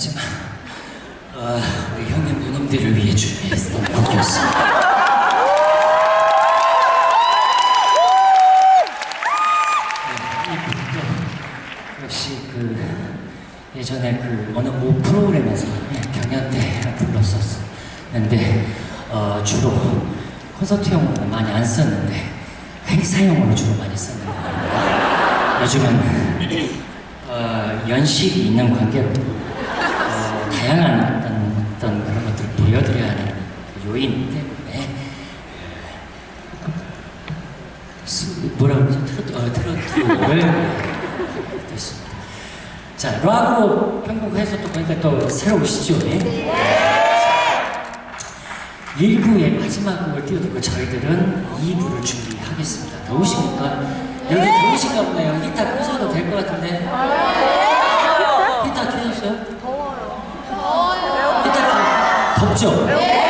아니었지만 어, 우리 형님 누님들을 위해 준비했던 곡이었습니다. 네, 역시 그 예전에 그 어느 모 프로그램에서 예, 경연 때 불렀었는데 어, 주로 콘서트용으로 많이 안 썼는데 행사용으로 주로 많이 썼는데. 요즘은 어, 연식이 있는 관계로 요인 때문에 어, 수- 뭐라고 그러죠? 트로트, 어, 트로트를 됐습니다. 자, 락으로 편곡해서 또 보니까 또 새로 오시죠? 예? 일부의 마지막 곡을 띄워드리고 저희들은 2부를 준비하겠습니다. 더우십니까? 여기 더우신가 보네요. 히터 끄셔도 될 것 같은데. 히터 켜셨어요? 더워요. 히터 켜. 덥죠?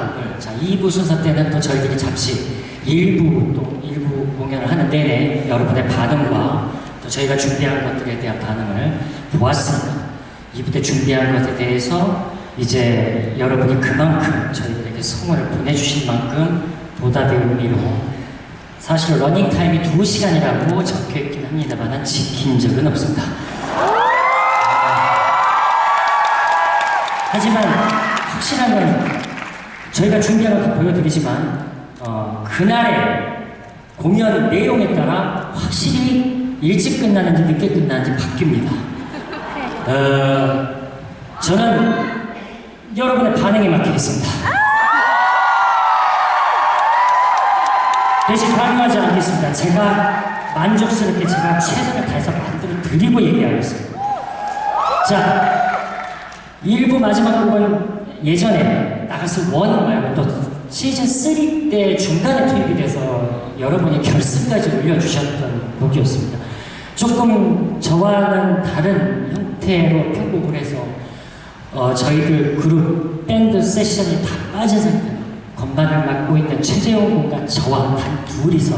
자, 2부 순서 때는 또 저희들이 잠시 일부 또 일부 공연을 하는 내내 여러분의 반응과 또 저희가 준비한 것들에 대한 반응을 보았습니다. 2부 때 준비한 것에 대해서 이제 여러분이 그만큼 저희들에게 성원을 보내주신 만큼 보답의 의미로 사실 러닝 타임이 2시간이라고 적혀 있긴 합니다만 지킨 적은 없습니다. 하지만 확실한 건 저희가 준비한 것도 보여드리지만 어, 그날의 공연 내용에 따라 확실히 일찍 끝나는지 늦게 끝나는지 바뀝니다. 어, 저는 여러분의 반응에 맡기겠습니다. 대신 강요하지 않겠습니다. 제가 만족스럽게 제가 최선을 다해서 만들어 드리고 얘기하겠습니다. 자, 일부 마지막 곡은 예전에 나갔을 원 말고 또 시즌 3 때 중간에 투입이 돼서 여러분이 결승까지 올려주셨던 곡이었습니다. 조금 저와는 다른 형태로 편곡을 해서 어, 저희들 그룹 밴드 세션이 다 빠진 상태로 건반을 맡고 있는 최재형 군과 저와 단 둘이서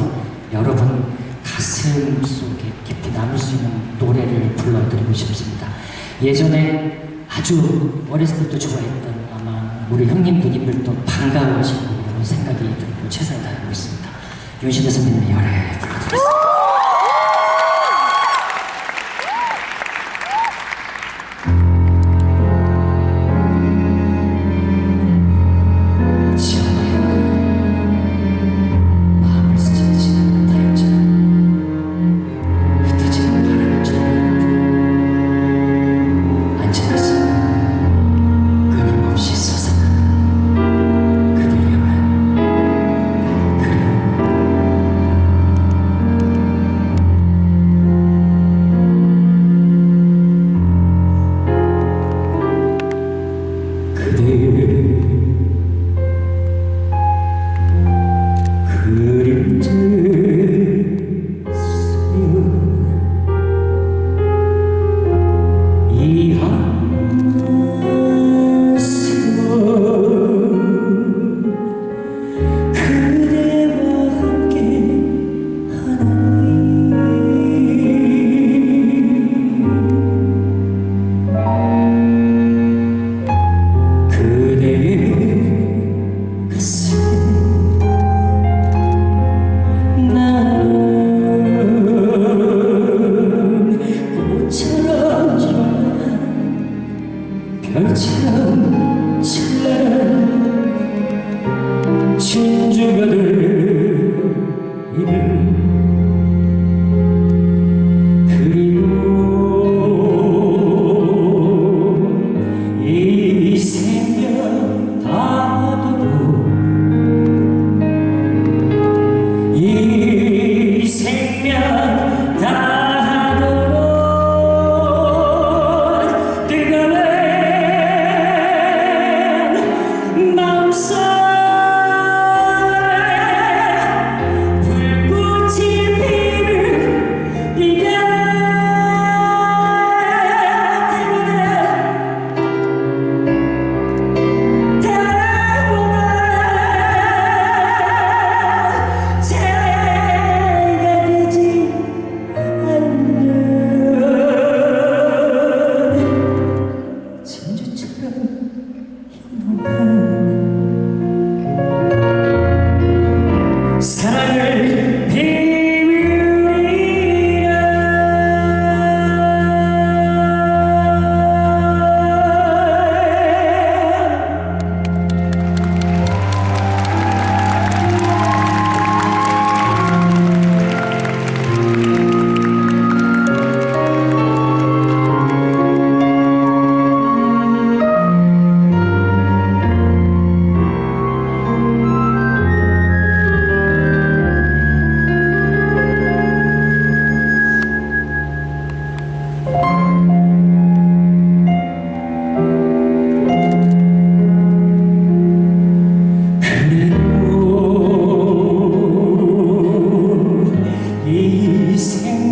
여러분 가슴 속에 깊이 남을 수 있는 노래를 불러드리고 싶습니다. 예전에 아주 어렸을 때도 좋아했던 우리 형님 누님들도 반가워하실 거라고 생각이 들고 최선을 다하고 있습니다. 윤신혜 선배님의 열애 불러드리겠습니다. his hand.